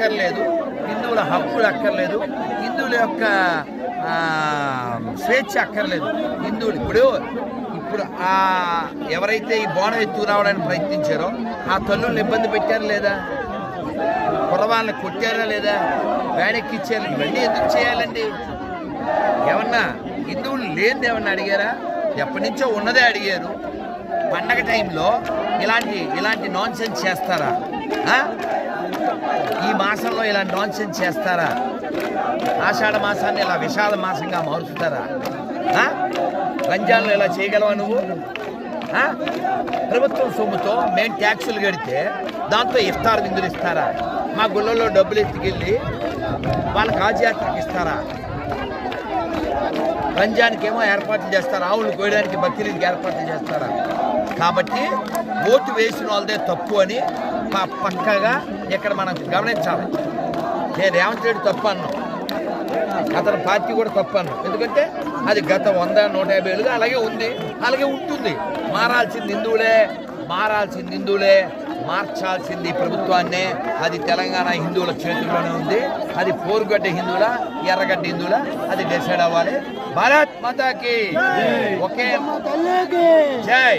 అక్కర్లేదు. హిందువుల హక్కులు అక్కర్లేదు. హిందువుల యొక్క స్వేచ్ఛ అక్కర్లేదు. హిందువులు ఇప్పుడు ఇప్పుడు ఆ ఎవరైతే ఈ బోనం ఎత్తు రావడానికి ప్రయత్నించారో ఆ తల్లుల్ని ఇబ్బంది పెట్టారు లేదా? కుర్రవాళ్ళని కొట్టారా లేదా? వేడెక్కిచ్చారు? ఇవన్నీ ఎందుకు చేయాలండి? ఏమన్నా హిందువులు లేనిది ఏమన్నా అడిగారా? ఎప్పటి నుంచో ఉన్నదే అడిగారు. పండగ టైంలో ఇలాంటి ఇలాంటి నాన్సెన్స్ చేస్తారా? ఆ? ఈ మాసంలో చేస్తారా? ఆషాఢ మాసాన్ని ఇలా విషాద మాసంగా మారుస్తారా? రంజాన్లో ఇలా చేయగలవా నువ్వు? ప్రభుత్వం సొమ్ముతో మేము ట్యాక్సులు కడితే దాంతో ఇఫ్తార్ విందులు ఇస్తారా? మా గుళ్ళల్లో డబ్బులు ఎత్తుకెళ్ళి వాళ్ళకి ఆజయాత్రకు ఇస్తారా? రంజాన్కి ఏమో ఏర్పాట్లు చేస్తారా? ఆవులు కోయడానికి బక్రీద్కి ఏర్పాట్లు చేస్తారా? కాబట్టి ఓటు వేసిన వాళ్ళదే తప్పు అని పక్కగా ఇక్కడ మనం గమనించాలి. నేను రేవంత్ రెడ్డి తప్పు అతని పార్టీ కూడా తప్పు ఎందుకంటే అది గత వంద నూట యాభై ఏళ్ళుగా అలాగే ఉంది. అలాగే ఉంటుంది. మారాల్సింది హిందువులే మారాల్సింది హిందువులే మార్చాల్సింది ప్రభుత్వాన్నే. అది తెలంగాణ హిందువుల చేతుల్లోనే ఉంది. అది పోరుగడ్డ హిందువుల ఎర్రగడ్డ హిందువుల అది డిసైడ్ అవ్వాలి. భారత్ మాతాకి. ఒకే. జై.